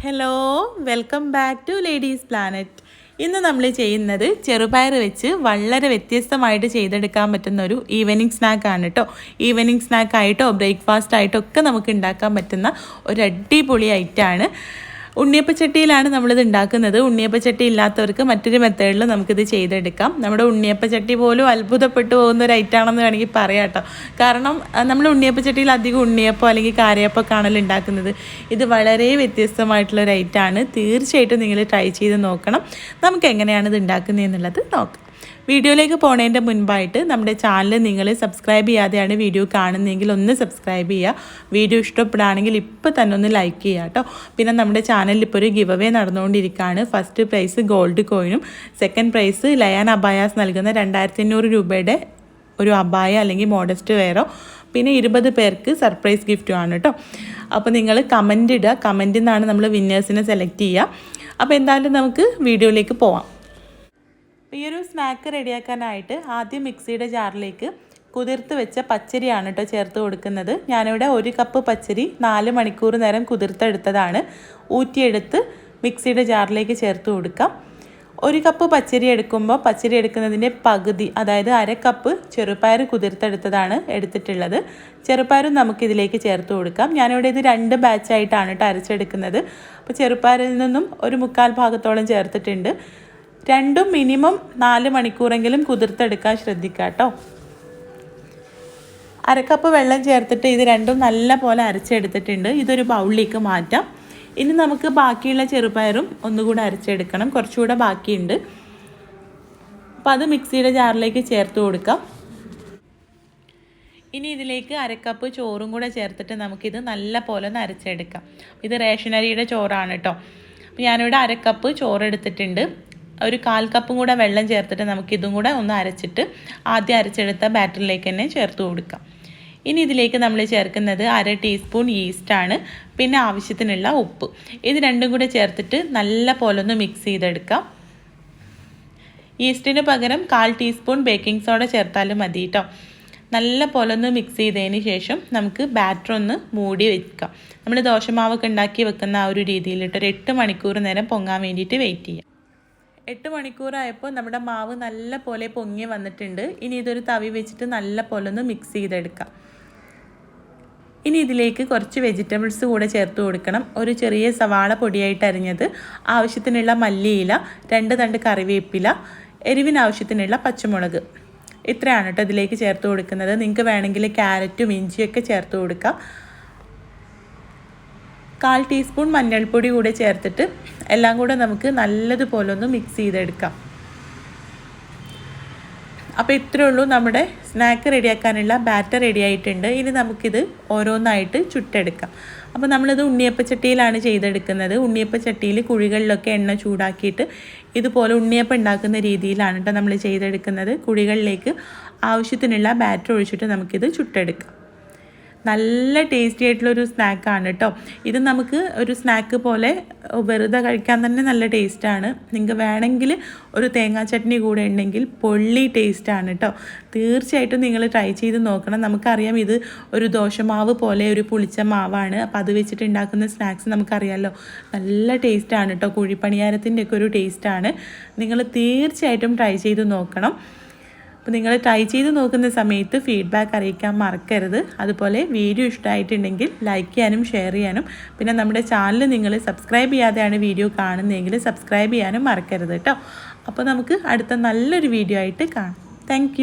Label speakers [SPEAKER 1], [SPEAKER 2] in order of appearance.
[SPEAKER 1] Hello welcome back to Ladies Planet ഇന്ന് നമ്മൾ ചെയ്യുന്നത് ചെറുപയർ വെച്ച് വളരെ വ്യത്യസ്തമായിട്ട് ചെയ്തെടുക്കാൻ പറ്റുന്ന ഒരു ഈവനിങ് സ്നാക്കാണ് കേട്ടോ ഈവനിങ് സ്നാക്കായിട്ടോ ബ്രേക്ക്ഫാസ്റ്റ് ആയിട്ടോ ഒക്കെ നമുക്ക് ഉണ്ടാക്കാൻ പറ്റുന്ന ഒരു അടിപൊളി ഐറ്റമാണ് ഉണ്ണിയപ്പച്ചട്ടിയിലാണ് നമ്മളിത് ഉണ്ടാക്കുന്നത്. ഉണ്ണിയപ്പച്ചട്ടി ഇല്ലാത്തവർക്ക് മറ്റൊരു മെത്തേഡിൽ നമുക്കിത് ചെയ്തെടുക്കാം. നമ്മുടെ ഉണ്ണിയപ്പച്ചട്ടി പോലും അത്ഭുതപ്പെട്ടു പോകുന്ന ഒരു ഐറ്റാണെന്ന് വേണമെങ്കിൽ പറയാം കേട്ടോ. കാരണം നമ്മൾ ഉണ്ണിയപ്പച്ചട്ടിയിൽ അധികം ഉണ്ണിയപ്പം അല്ലെങ്കിൽ കാരയപ്പം ആണല്ലോ ഉണ്ടാക്കുന്നത്. ഇത് വളരെ വ്യത്യസ്തമായിട്ടുള്ള ഒരു ഐറ്റാണ് തീർച്ചയായിട്ടും നിങ്ങൾ ട്രൈ ചെയ്ത് നോക്കണം. നമുക്ക് എങ്ങനെയാണ് ഇത് ഉണ്ടാക്കുന്നത് എന്നുള്ളത് നോക്കാം. വീഡിയോയിലേക്ക് പോണേന്റെ മുൻപായിട്ട് നമ്മുടെ ചാനൽ നിങ്ങൾ സബ്സ്ക്രൈബ് ചെയ്യാതെയാണ് വീഡിയോ കാണുന്നതെങ്കിൽ ഒന്ന് സബ്സ്ക്രൈബ് ചെയ്യുക. വീഡിയോ ഇഷ്ടപ്പെടുകയാണെങ്കിൽ ഇപ്പോൾ തന്നെ ഒന്ന് ലൈക്ക് ചെയ്യുക കേട്ടോ. പിന്നെ നമ്മുടെ ചാനലിൽ ഇപ്പോൾ ഒരു ഗിവ് അവേ നടന്നുകൊണ്ടിരിക്കുകയാണ് ഫസ്റ്റ് പ്രൈസ് ഗോൾഡ് കോയിനും സെക്കൻഡ് പ്രൈസ് ലയൻ അബായാസ് നൽകുന്ന രണ്ടായിരത്തി അഞ്ഞൂറ് രൂപയുടെ ഒരു അബായ അല്ലെങ്കിൽ മോഡസ്റ്റ് വെയറോ പിന്നെ ഇരുപത് പേർക്ക് സർപ്രൈസ് ഗിഫ്റ്റുമാണ് കേട്ടോ. അപ്പോൾ നിങ്ങൾ കമന്റ് ഇടുക. കമന്റിൽ നിന്നാണ് നമ്മൾ വിന്നേഴ്സിനെ സെലക്ട് ചെയ്യുക. അപ്പോൾ എന്തായാലും നമുക്ക് വീഡിയോയിലേക്ക് പോവാം. ഈ ഒരു സ്നാക്ക് റെഡിയാക്കാനായിട്ട് ആദ്യം മിക്സിയുടെ ജാറിലേക്ക് കുതിർത്ത് വെച്ച പച്ചരിയാണ് കേട്ടോ ചേർത്ത് കൊടുക്കുന്നത്. ഞാനിവിടെ ഒരു കപ്പ് പച്ചരി നാല് മണിക്കൂർ നേരം കുതിർത്തെടുത്തതാണ്. ഊറ്റിയെടുത്ത് മിക്സിയുടെ ജാറിലേക്ക് ചേർത്ത് കൊടുക്കാം. ഒരു കപ്പ് പച്ചരി എടുക്കുമ്പോൾ പച്ചരി എടുക്കുന്നതിന്റെ പകുതി അതായത് അര കപ്പ് ചെറുപയർ കുതിർത്തെടുത്തതാണ് എടുത്തിട്ടുള്ളത്. ചെറുപയറും നമുക്കിതിലേക്ക് ചേർത്ത് കൊടുക്കാം. ഞാനിവിടെ ഇത് രണ്ട് ബാച്ചായിട്ടാണ് കേട്ടോ അരച്ചെടുക്കുന്നത്. അപ്പോൾ ചെറുപയറിൽ നിന്നും ഒരു മുക്കാൽ ഭാഗത്തോളം ചേർത്തിട്ടുണ്ട്. രണ്ടും മിനിമം നാല് മണിക്കൂറെങ്കിലും കുതിർത്തെടുക്കാൻ ശ്രദ്ധിക്കുക കേട്ടോ അരക്കപ്പ് വെള്ളം ചേർത്തിട്ട് ഇത് രണ്ടും നല്ല പോലെ അരച്ചെടുത്തിട്ടുണ്ട്. ഇതൊരു ബൗളിലേക്ക് മാറ്റാം. ഇനി നമുക്ക് ബാക്കിയുള്ള ചെറുപയറും ഒന്നുകൂടെ അരച്ചെടുക്കണം. കുറച്ചുകൂടെ ബാക്കിയുണ്ട്. അപ്പോൾ അത് മിക്സിയുടെ ജാറിലേക്ക് ചേർത്ത് കൊടുക്കാം. ഇനി ഇതിലേക്ക് അരക്കപ്പ് ചോറും കൂടെ ചേർത്തിട്ട് നമുക്കിത് നല്ല പോലെ ഒന്ന് അരച്ചെടുക്കാം. ഇത് റേഷനരിയുടെ ചോറാണ് കേട്ടോ. അപ്പോൾ ഞാനിവിടെ അരക്കപ്പ് ചോറ് എടുത്തിട്ടുണ്ട്. ഒരു കാൽ കപ്പും കൂടെ വെള്ളം ചേർത്തിട്ട് നമുക്കിതും കൂടെ ഒന്ന് അരച്ചിട്ട് ആദ്യം അരച്ചെടുത്ത ബാറ്ററിലേക്ക് തന്നെ ചേർത്ത് കൊടുക്കാം. ഇനി ഇതിലേക്ക് നമ്മൾ ചേർക്കുന്നത് അര ടീസ്പൂൺ ഈസ്റ്റാണ് പിന്നെ ആവശ്യത്തിനുള്ള ഉപ്പ്. ഇത് രണ്ടും കൂടെ ചേർത്തിട്ട് നല്ല പോലെ ഒന്ന് മിക്സ് ചെയ്തെടുക്കാം. ഈസ്റ്റിന് പകരം കാൽ ടീസ്പൂൺ ബേക്കിംഗ് സോഡ ചേർത്താലും മതി കേട്ടോ നല്ല പോലെ ഒന്ന് മിക്സ് ചെയ്തതിന് ശേഷം നമുക്ക് ബാറ്റർ ഒന്ന് മൂടി വെക്കാം. നമ്മൾ ദോശമാവൊക്കെ ഉണ്ടാക്കി വെക്കുന്ന ആ ഒരു രീതിയിലിട്ട് ഒരു എട്ട് മണിക്കൂർ നേരം പൊങ്ങാൻ വേണ്ടിയിട്ട് വെയിറ്റ് ചെയ്യാം. എട്ട് മണിക്കൂറായപ്പോൾ നമ്മുടെ മാവ് നല്ല പോലെ പൊങ്ങി വന്നിട്ടുണ്ട്. ഇനി ഇതൊരു തവി വെച്ചിട്ട് നല്ല പോലെ ഒന്ന് മിക്സ് ചെയ്തെടുക്കാം. ഇനി ഇതിലേക്ക് കുറച്ച് വെജിറ്റബിൾസ് കൂടെ ചേർത്ത് കൊടുക്കണം. ഒരു ചെറിയ സവാള പൊടിയായിട്ട് അരിഞ്ഞത് ആവശ്യത്തിനുള്ള മല്ലിയില രണ്ട് തണ്ട് കറിവേപ്പില എരിവിനാവശ്യത്തിനുള്ള പച്ചമുളക്. ഇത്രയാണ് കേട്ടോ ഇതിലേക്ക് ചേർത്ത് കൊടുക്കുന്നത്. നിങ്ങൾക്ക് വേണമെങ്കിൽ ക്യാരറ്റും ഇഞ്ചിയൊക്കെ ചേർത്ത് കൊടുക്കാം. കാൽ ടീസ്പൂൺ മഞ്ഞൾപ്പൊടി കൂടെ ചേർത്തിട്ട് എല്ലാം കൂടെ നമുക്ക് നല്ലതുപോലെ ഒന്ന് മിക്സ് ചെയ്തെടുക്കാം. അപ്പോൾ ഇത്രയേ ഉള്ളൂ നമ്മുടെ സ്നാക്ക് റെഡിയാക്കാനുള്ള ബാറ്റർ റെഡി ആയിട്ടുണ്ട്. ഇനി നമുക്കിത് ഓരോന്നായിട്ട് ചുട്ടെടുക്കാം. അപ്പോൾ നമ്മളിത് ഉണ്ണിയപ്പച്ചട്ടിയിലാണ് ചെയ്തെടുക്കുന്നത്. ഉണ്ണിയപ്പച്ചട്ടിയിൽ കുഴികളിലൊക്കെ എണ്ണ ചൂടാക്കിയിട്ട് ഇതുപോലെ ഉണ്ണിയപ്പം ഉണ്ടാക്കുന്ന രീതിയിലാണ് കേട്ടോ നമ്മൾ ചെയ്തെടുക്കുന്നത്. കുഴികളിലേക്ക് ആവശ്യത്തിനുള്ള ബാറ്റർ ഒഴിച്ചിട്ട് നമുക്കിത് ചുട്ടെടുക്കാം. നല്ല ടേസ്റ്റി ആയിട്ടുള്ളൊരു സ്നാക്കാണ് കേട്ടോ ഇത് നമുക്ക് ഒരു സ്നാക്ക് പോലെ വെറുതെ കഴിക്കാൻ തന്നെ നല്ല ടേസ്റ്റാണ് നിങ്ങൾക്ക് വേണമെങ്കിൽ ഒരു തേങ്ങാ ചട്നി കൂടെ ഉണ്ടെങ്കിൽ പൊള്ളി ടേസ്റ്റാണ് കേട്ടോ തീർച്ചയായിട്ടും നിങ്ങൾ ട്രൈ ചെയ്ത് നോക്കണം. നമുക്കറിയാം ഇത് ഒരു ദോശമാവ് പോലെ ഒരു പുളിച്ച മാവാണ്. അപ്പോൾ അത് വെച്ചിട്ട് ഉണ്ടാക്കുന്ന സ്നാക്സ് നമുക്കറിയാമല്ലോ നല്ല ടേസ്റ്റാണ് കേട്ടോ കുഴിപ്പണിയാരത്തിന്റെയൊക്കെ ഒരു ടേസ്റ്റാണ് നിങ്ങൾ തീർച്ചയായിട്ടും ട്രൈ ചെയ്ത് നോക്കണം. അപ്പോൾ നിങ്ങൾ ട്രൈ ചെയ്ത് നോക്കുന്ന സമയത്ത് ഫീഡ്ബാക്ക് അറിയിക്കാൻ മറക്കരുത്. അതുപോലെ വീഡിയോ ഇഷ്ടമായിട്ടുണ്ടെങ്കിൽ ലൈക്ക് ചെയ്യാനും ഷെയർ ചെയ്യാനും. പിന്നെ നമ്മുടെ ചാനൽ നിങ്ങൾ സബ്സ്ക്രൈബ് ചെയ്യാതെയാണ് വീഡിയോ കാണുന്നതെങ്കിൽ സബ്സ്ക്രൈബ് ചെയ്യാനും മറക്കരുത് കേട്ടോ. അപ്പോൾ നമുക്ക് അടുത്ത നല്ലൊരു വീഡിയോ ആയിട്ട് കാണാം. താങ്ക്